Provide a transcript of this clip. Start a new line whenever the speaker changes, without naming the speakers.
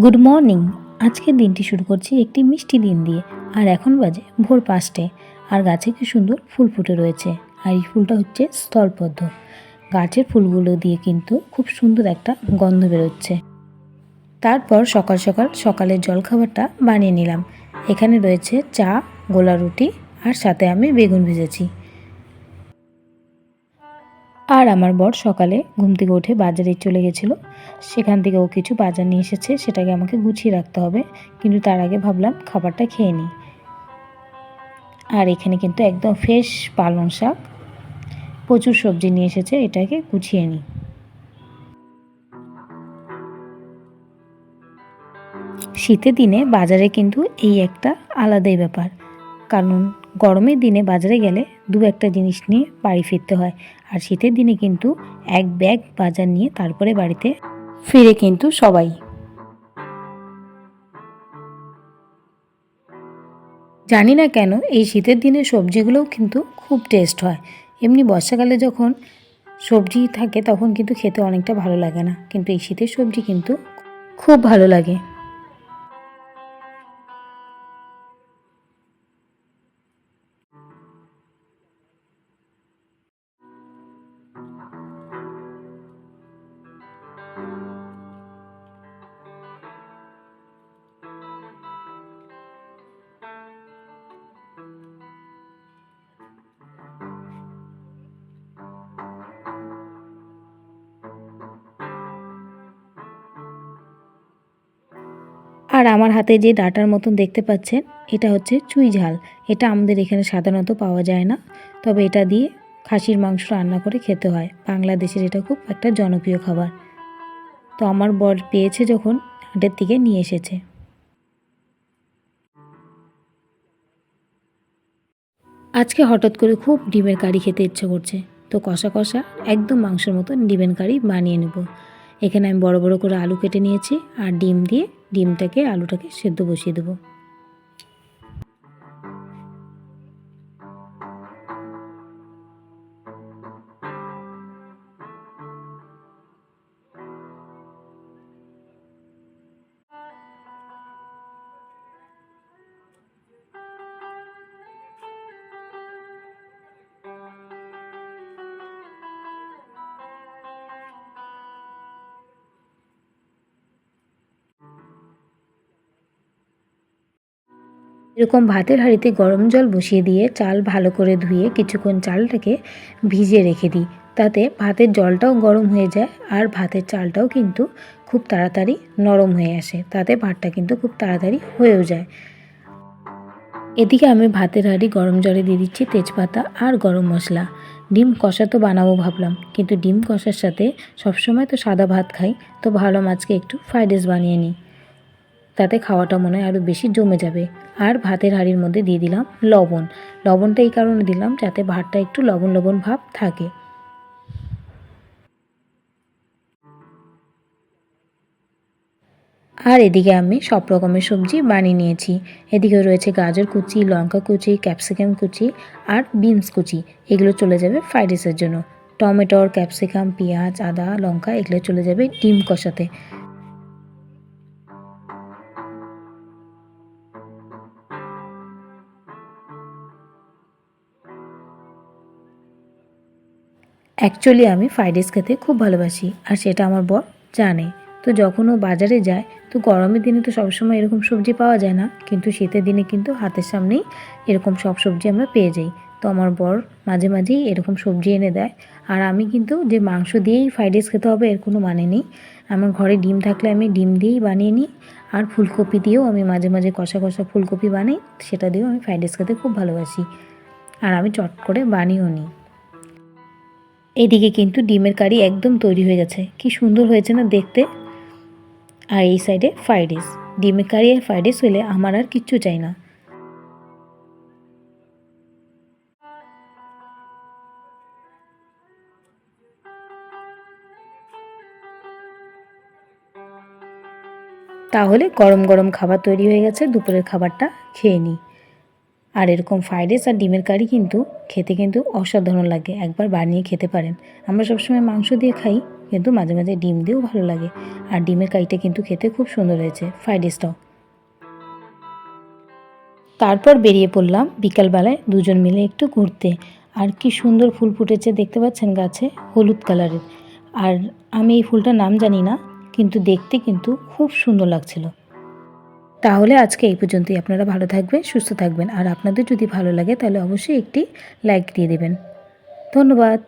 Good morning আজকের দিনটি শুরু করছি একটি মিষ্টি দিন দিয়ে। আর এখন বাজে ভোর পাঁচটে আর গাছে কি সুন্দর ফুল ফুটে রয়েছে। আর এই ফুলটা হচ্ছে স্থলপদ্ম। গাছের ফুলগুলো দিয়ে কিন্তু খুব সুন্দর একটা গন্ধ বেরোচ্ছে। তারপর সকাল সকাল সকালের জলখাবারটা বানিয়ে নিলাম। এখানে রয়েছে চা, গোলা রুটি, আর সাথে আমি বেগুন ভেজেছি। আর আমার বর সকালে ঘুম থেকে উঠে বাজারে চলে গেছিল। সেখান থেকে ও কিছু বাজার নিয়ে এসেছে, সেটাকে আমাকে গুছিয়ে রাখতে হবে। কিন্তু তার আগে ভাবলাম খাবারটা খেয়ে নিই। আর এখানে কিন্তু একদম ফ্রেশ পালং শাক। প্রচুর সবজি নিয়ে এসেছে, এটাকে গুছিয়ে নিই। শীতের দিনে বাজারে কিন্তু এই একটা আলাদাই ব্যাপার। কারণ গরমের দিনে বাজারে গেলে দু একটা জিনিস নিয়ে বাড়ি ফিরতে হয়। আর শীতের দিনে কিন্তু এক ব্যাগ বাজার নিয়ে তারপরে বাড়িতে ফিরে কিন্তু সবাই। জানি না কেন এই শীতের দিনে সবজিগুলোও কিন্তু খুব টেস্ট হয়। এমনি বর্ষাকালে যখন সবজি থাকে তখন কিন্তু খেতে অনেকটা ভালো লাগে না। কিন্তু এই শীতের সবজি কিন্তু খুব ভালো লাগে। আর আমার হাতে যে ডাটার মতন দেখতে পাচ্ছেন, এটা হচ্ছে চুই ঝাল। এটা আমাদের এখানে সাধারণত পাওয়া যায় না। তবে এটা দিয়ে খাসির মাংস রান্না করে খেতে হয়। বাংলাদেশের এটা খুব একটা জনপ্রিয় খাবার। তো আমার বর পেয়েছে যখন, হাটের দিকে নিয়ে এসেছে। আজকে হঠাৎ করে খুব ডিমের কারি খেতে ইচ্ছে করছে। তো কষা কষা একদম মাংসের মতন ডিমের কারি বানিয়ে নেব। এখানে আমি বড় বড় করে আলু কেটে নিয়েছি আর ডিম দিয়ে ডিমটাকে, আলুটাকে সেদ্ধ বসিয়ে দেবো। এরকম ভাতের হাঁড়িতে গরম জল বসিয়ে দিয়ে চাল ভালো করে ধুয়ে কিছুক্ষণ চালটাকে ভিজিয়ে রেখে দিই। তাতে ভাতের জলটাও গরম হয়ে যায় আর ভাতের চালটাও কিন্তু খুব তাড়াতাড়ি নরম হয়ে আসে। তাতে ভাতটা কিন্তু খুব তাড়াতাড়ি হয়েও যায়। এদিকে আমি ভাতের হাঁড়ি গরম জলে দিয়ে দিচ্ছি তেজপাতা আর গরম মশলা। ডিম কষা তো বানাবো ভাবলাম, কিন্তু ডিম কষার সাথে সবসময় তো সাদা ভাত খাই, তো ভালো মাছকে একটু ফ্রাইড রাইস বানিয়ে নিই। তাতে খাওয়াটা মনে হয় আরও বেশি জমে যাবে। আর ভাতের হাঁড়ির মধ্যে দিয়ে দিলাম লবণ। লবণটা এই কারণে দিলাম যাতে ভাতটা একটু লবণ লবণ ভাব থাকে। আর এদিকে আমি সব রকমের সবজি বানিয়ে নিয়েছি। এদিকে রয়েছে গাজর কুচি, লঙ্কা কুচি, ক্যাপসিকাম কুচি আর বিনস কুচি। এগুলো চলে যাবে ফ্রাইড রাইসের জন্য। টমেটোর ক্যাপসিকাম, পেঁয়াজ, আদা, লঙ্কা এগুলো চলে যাবে ডিম কষাতে। অ্যাকচুয়ালি আমি ফ্রাইড রাইস খেতে খুব ভালোবাসি, আর সেটা আমার বর জানে। তো যখন ও বাজারে যায়, তো গরমের দিনে তো সবসময় এরকম সবজি পাওয়া যায় না, কিন্তু শীতের দিনে কিন্তু হাতের সামনেই এরকম সব সবজি আমরা পেয়ে যাই। তো আমার বর মাঝে মাঝেই এরকম সবজি এনে দেয়, আর আমি কিন্তু যে মাংস দিয়েই ফ্রাইড রাইস খেতে হবে, এর কোনো মানে নেই। আমার ঘরে ডিম থাকলে আমি ডিম দিয়েই বানিয়ে নিই, আর ফুলকপি দিয়েও আমি মাঝে মাঝে কষা কষা ফুলকপি বানাই, সেটা দিয়েও আমি ফ্রাইড রাইস খেতে খুব ভালোবাসি। আর আমি চট করে বানিয়েও নিই। এদিকে কিন্তু ডিমের কারি একদম তৈরি হয়ে গেছে। কি সুন্দর হয়েছে না দেখতে? আর এই সাইডে ফ্রাইড রাইস ডিমের কারি আর ফ্রাইড রাইস হলে আমার আর কিচ্ছু চাই না। তাহলে গরম গরম খাবার তৈরি হয়ে গেছে, দুপুরের খাবারটা খেয়ে নিই আর এরকম ফ্রাইড রাইস আর ডিমের কারি কিন্তু খেতে কিন্তু অসাধারণ লাগে। একবার বানিয়ে খেতে পারেন। আমরা সবসময় মাংস দিয়ে খাই, কিন্তু মাঝে মাঝে ডিম দিয়েও ভালো লাগে। আর ডিমের কারিটা কিন্তু খেতে খুব সুন্দর হয়েছে ফ্রাইড রাইসটাও তারপর বেরিয়ে পড়লাম বিকালবেলায় দুজন মিলে একটু ঘুরতে। আর কি সুন্দর ফুল ফুটেছে দেখতে পাচ্ছেন গাছে? হলুদ কালারের আর আমি এই ফুলটার নাম জানি না, কিন্তু দেখতে কিন্তু খুব সুন্দর লাগছিল। তাহলে আজকে এই পর্যন্তই। আপনারা ভালো থাকবেন, সুস্থ থাকবেন। আর আপনাদের যদি ভালো লাগে তাহলে অবশ্যই একটি লাইক দিয়ে দেবেন। ধন্যবাদ।